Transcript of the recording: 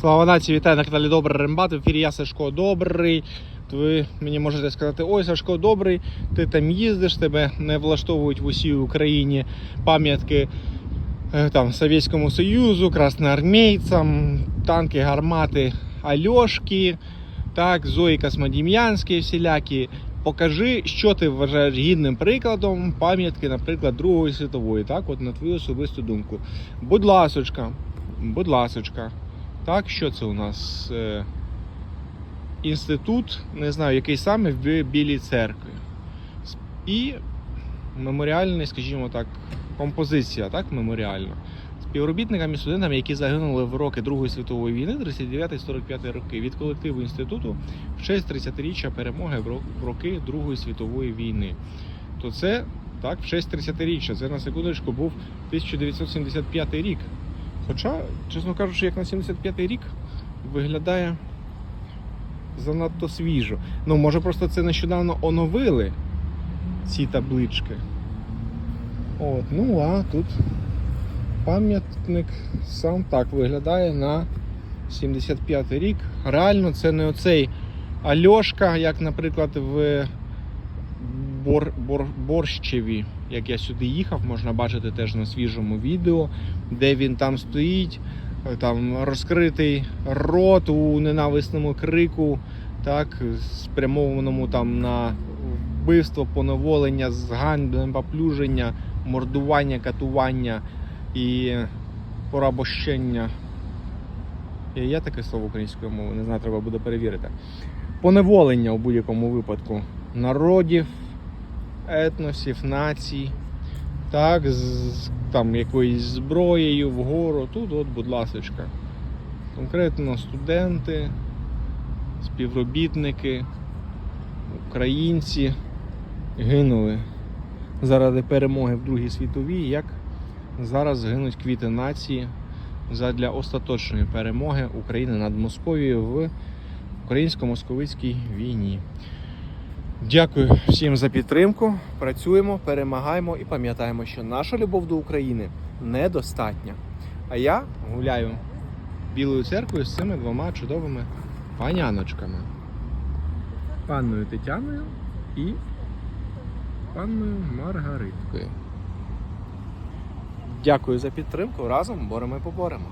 Слава нації, вітаю на каналі Добрий Рембат. В ефірі я Сашко Добрий. Ви мені можете сказати, ой, Сашко Добрий, ти там їздиш, тебе не влаштовують в усій Україні пам'ятки е, там, Совєтському Союзу, красноармійцям, танки, гармати Альошки, так, Зої Космодім'янські всілякі. Покажи, що ти вважаєш гідним прикладом пам'ятки, наприклад, Другої світової, так, от на твою особисту думку. Будь ласочка, будь ласочка. Так, що це у нас? Е, інститут, не знаю, який саме в Білій церкві. І меморіальний, скажімо так, композиція, так, меморіальна. Співробітниками і студентами, які загинули в роки Другої світової війни, 39-45 роки, від колективу інституту в честь 30-річчя перемоги в роки Другої світової війни. То це так, в честь 30-річчя. Це на секундочку був 1975 рік. Хоча, чесно кажучи, як на 75-й рік виглядає занадто свіжо. Ну, може, просто це нещодавно оновили ці таблички. От, ну а тут пам'ятник сам так виглядає на 75-й рік. Реально, це не оцей Альошка, як, наприклад, в Бор, Бор, Борщеві, як я сюди їхав, можна бачити теж на свіжому відео, де він там стоїть, там розкритий рот у ненависному крику, так, спрямованому там на вбивство, поневолення, зганьблене поплюження, мордування, катування і порабощення. Є таке слово українською мовою, не знаю, треба буде перевірити. Поневолення у будь-якому випадку народів, етносів, націй, так, з там якоюсь зброєю вгору. Тут, от, будь ласочка. Конкретно студенти, співробітники, українці гинули заради перемоги в Другій світовій, як зараз гинуть квіти нації задля остаточної перемоги України над Московією в українсько-московицькій війні. Дякую всім за підтримку. Працюємо, перемагаємо і пам'ятаємо, що наша любов до України недостатня. А я гуляю білою церквою з цими двома чудовими паняночками. Панною Тетяною і панною Маргариткою. Дякую за підтримку. Разом боремо і поборемо.